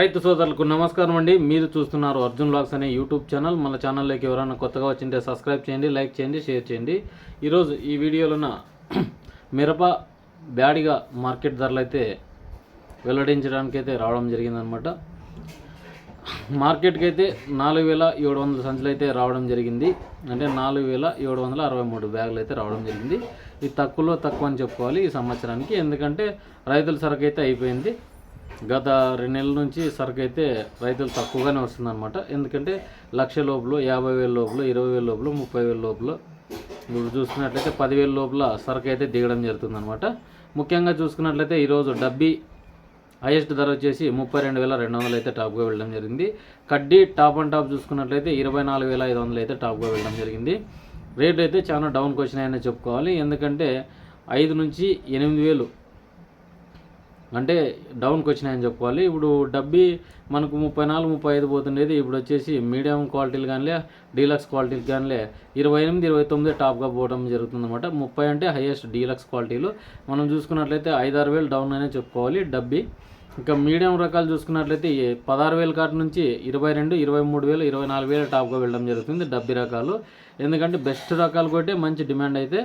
రైతు సోదరులకు నమస్కారం అండి. మీరు చూస్తున్నారు అర్జున్ బ్లాగ్స్ అనే యూట్యూబ్ ఛానల్. మన ఛానల్లోకి ఎవరైనా కొత్తగా వచ్చింటే సబ్స్క్రైబ్ చేయండి లైక్ చేయండి షేర్ చేయండి. ఈరోజు ఈ వీడియోలోన మిరప బ్యాడిగా మార్కెట్ ధరలు అయితే వెల్లడించడానికి అయితే రావడం జరిగిందనమాట. మార్కెట్కి అయితే నాలుగు వేల ఏడు వందల సంచులు అయితే రావడం జరిగింది. అంటే నాలుగు వేల ఏడు వందల అరవై మూడు బ్యాగులు అయితే రావడం జరిగింది. ఇది తక్కువలో తక్కువ అని చెప్పుకోవాలి ఈ సంవత్సరానికి. ఎందుకంటే రైతుల సరుకు అయితే అయిపోయింది. గత రెండు నెలల నుంచి సరుకు అయితే రైతులు తక్కువగానే వస్తుందన్నమాట. ఎందుకంటే లక్ష లోపల యాభై వేల లోపల ఇరవై వేల లోపల ముప్పై వేల లోపల. ఇప్పుడు చూసుకున్నట్లయితే పదివేల లోపల సరుకు అయితే దిగడం జరుగుతుందన్నమాట. ముఖ్యంగా చూసుకున్నట్లయితే ఈరోజు డబ్బీ హైయెస్ట్ ధర వచ్చేసి ముప్పై రెండు వేల రెండు వందలు అయితే టాప్గా వెళ్ళడం జరిగింది. కడ్డీ టాప్ అండ్ టాప్ చూసుకున్నట్లయితే ఇరవై నాలుగు వేల ఐదు వందలు అయితే టాప్గా వెళ్ళడం జరిగింది. రేట్ అయితే చాలా డౌన్కి వచ్చినాయని చెప్పుకోవాలి. ఎందుకంటే ఐదు నుంచి ఎనిమిది వేలు అంటే డౌన్కి వచ్చినాయని చెప్పుకోవాలి ఇప్పుడు డబ్బీ మనకు ముప్పై నాలుగు ముప్పై ఐదు పోతుండేది. ఇప్పుడు వచ్చేసి మీడియం క్వాలిటీలు కానీ డీలక్స్ క్వాలిటీలు కానీ ఇరవై ఎనిమిది ఇరవై తొమ్మిది టాప్గా పోవడం జరుగుతుందన్నమాట. ముప్పై అంటే హైయెస్ట్ డీలక్స్ క్వాలిటీలు. మనం చూసుకున్నట్లయితే ఐదారు వేలు డౌన్ అనే చెప్పుకోవాలి. డబ్బీ ఇంకా మీడియం రకాలు చూసుకున్నట్లయితే పదహారు వేల కాటి నుంచి ఇరవై రెండు ఇరవై మూడు వేలు ఇరవై నాలుగు వేల టాప్గా వెళ్ళడం జరుగుతుంది డబ్బీ రకాలు. ఎందుకంటే బెస్ట్ రకాలు కొట్టే మంచి డిమాండ్ అయితే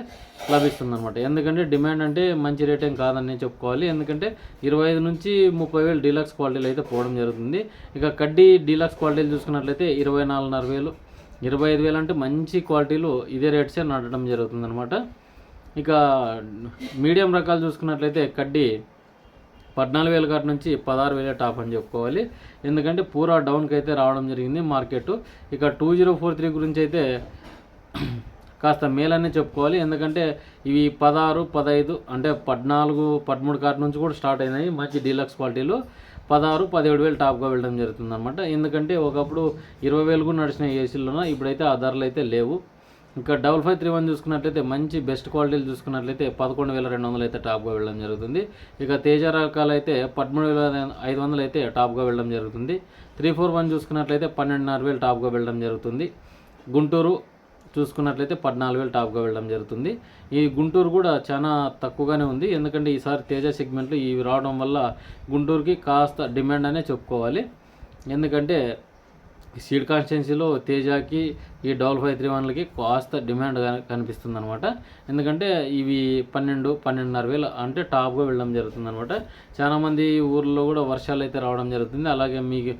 లభిస్తుంది అనమాట ఎందుకంటే డిమాండ్ అంటే మంచి రేట్ ఏం కాదని నేను చెప్పుకోవాలి. ఎందుకంటే ఇరవై ఐదు నుంచి ముప్పై వేలు డీలక్స్ క్వాలిటీలు అయితే పోవడం జరుగుతుంది. ఇక కడ్డీ డీలక్స్ క్వాలిటీలు చూసుకున్నట్లయితే ఇరవై నాలుగున్నర వేలు ఇరవై ఐదు వేలు అంటే మంచి క్వాలిటీలు ఇదే రేట్సే నడటం జరుగుతుంది అనమాట ఇక మీడియం రకాలు చూసుకున్నట్లయితే కడ్డీ పద్నాలుగు వేల కాటి నుంచి పదహారు వేలే టాప్ అని చెప్పుకోవాలి. ఎందుకంటే పూరా డౌన్కి అయితే రావడం జరిగింది మార్కెట్. ఇక టూ జీరో ఫోర్ త్రీ గురించి అయితే కాస్త మేలనే చెప్పుకోవాలి. ఎందుకంటే ఇవి పదహారు పదహైదు అంటే పద్నాలుగు పదమూడు కాటి నుంచి కూడా స్టార్ట్ అయినాయి. మంచి డీలక్స్ క్వాలిటీలు. పదహారు పదిహేడు వేలు టాప్గా వెళ్ళడం జరుగుతుంది అనమాట ఎందుకంటే ఒకప్పుడు ఇరవై వేలు కూడా నడిచిన ఏసీలోన ఇప్పుడైతే ఆ ధరలు అయితే లేవు. ఇంకా డబల్ ఫైవ్ త్రీ వన్ చూసుకున్నట్లయితే మంచి బెస్ట్ క్వాలిటీలు చూసుకున్నట్లయితే పదకొండు వేల రెండు వందలు అయితే టాప్గా వెళ్ళడం జరుగుతుంది. ఇక తేజ రకాలు అయితే పదమూడు వేల ఐదు వందలు అయితే టాప్గా వెళ్ళడం జరుగుతుంది. త్రీ ఫోర్ వన్ చూసుకున్నట్లయితే పన్నెండున్నర వేలు టాప్గా వెళ్ళడం జరుగుతుంది. గుంటూరు చూసుకున్నట్లయితే పద్నాలుగు వేలు టాప్గా వెళ్ళడం జరుగుతుంది. ఈ గుంటూరు కూడా చాలా తక్కువగానే ఉంది. ఎందుకంటే ఈసారి తేజ సెగ్మెంట్లు ఇవి రావడం వల్ల గుంటూరుకి కాస్త డిమాండ్ అనే చెప్పుకోవాలి. ఎందుకంటే సీడ్ కాన్స్టెన్సీలో తేజాకి ఈ డబల్ ఫైవ్ త్రీ వన్లకి కాస్త డిమాండ్ కనిపిస్తుంది అనమాట ఎందుకంటే ఇవి పన్నెండు పన్నెండున్నర వేలు అంటే టాప్గా వెళ్ళడం జరుగుతుంది అనమాట చాలామంది ఊర్లో కూడా వర్షాలు అయితే రావడం జరుగుతుంది. అలాగే మీ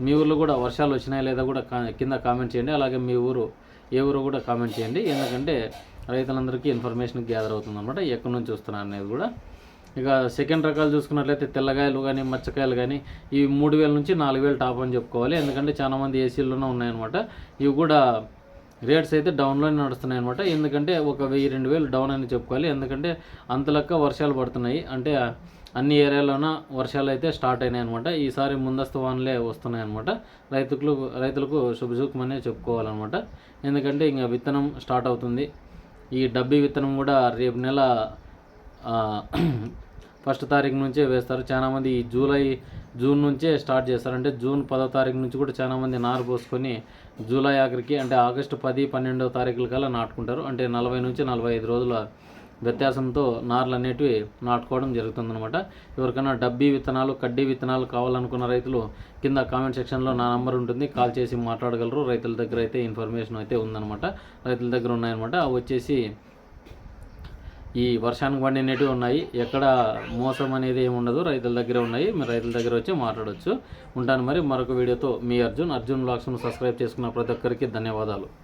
మీ ఊర్లో కూడా వర్షాలు వచ్చినాయా లేదా కూడా కా- కింద కామెంట్ చేయండి. అలాగే మీ ఊరు ఏ ఊరు కూడా కామెంట్ చేయండి. ఎందుకంటే రైతులందరికీ ఇన్ఫర్మేషన్ గ్యాదర్ అవుతుంది అనమాట ఎక్కడి నుంచి వస్తున్నారు అనేది కూడా. ఇక సెకండ్ రకాలు చూసుకున్నట్లయితే తెల్లకాయలు కానీ మచ్చకాయలు కానీ ఇవి మూడు వేల నుంచి నాలుగు వేలు టాప్ అని చెప్పుకోవాలి. ఎందుకంటే చాలామంది ఏసీల్లోనే ఉన్నాయన్నమాట. ఇవి కూడా రేట్స్ అయితే డౌన్లోనే నడుస్తున్నాయి అనమాట ఎందుకంటే ఒక వెయ్యి రెండు వేలు డౌన్ అని చెప్పుకోవాలి. ఎందుకంటే అంత లెక్క వర్షాలు పడుతున్నాయి. అంటే అన్ని ఏరియాలోన వర్షాలు అయితే స్టార్ట్ అయినాయి అనమాట ఈసారి ముందస్తు వానలే వస్తున్నాయి అనమాట రైతులకు రైతులకు శుభశుభమనే చెప్పుకోవాలన్నమాట. ఎందుకంటే ఇంకా విత్తనం స్టార్ట్ అవుతుంది. ఈ డబ్బీ విత్తనం కూడా రేపు నెల ఫస్ట్ తారీఖు నుంచే వేస్తారు. చాలామంది ఈ జూలై జూన్ నుంచే స్టార్ట్ చేస్తారు. అంటే జూన్ పదో తారీఖు నుంచి కూడా చాలామంది నారు పోసుకొని జూలై ఆఖరికి అంటే ఆగస్టు పది పన్నెండవ తారీఖుల కల్లా నాటుకుంటారు. అంటే నలభై నుంచి నలభై ఐదు రోజుల వ్యత్యాసంతో నార్లు అనేటివి నాటుకోవడం జరుగుతుందనమాట ఎవరికైనా డబ్బీ విత్తనాలు కడ్డీ విత్తనాలు కావాలనుకున్న రైతులు కింద కామెంట్ సెక్షన్లో నా నంబర్ ఉంటుంది. కాల్ చేసి మాట్లాడగలరు. రైతుల దగ్గర అయితే ఇన్ఫర్మేషన్ అయితే ఉందన్నమాట. రైతుల దగ్గర ఉన్నాయన్నమాట. అవి వచ్చేసి ఈ వర్షానికి పండినవి ఉన్నాయి. ఎక్కడ మోసం అనేది ఏమి ఉండదు. రైతుల దగ్గర ఉన్నాయి. మీరు రైతుల దగ్గర వచ్చి మాట్లాడవచ్చు ఉంటాను మరి మరొక వీడియోతో. మీ అర్జున్ అర్జున్ బ్లాగ్స్ను సబ్స్క్రైబ్ చేసుకున్న ప్రతి ఒక్కరికి ధన్యవాదాలు.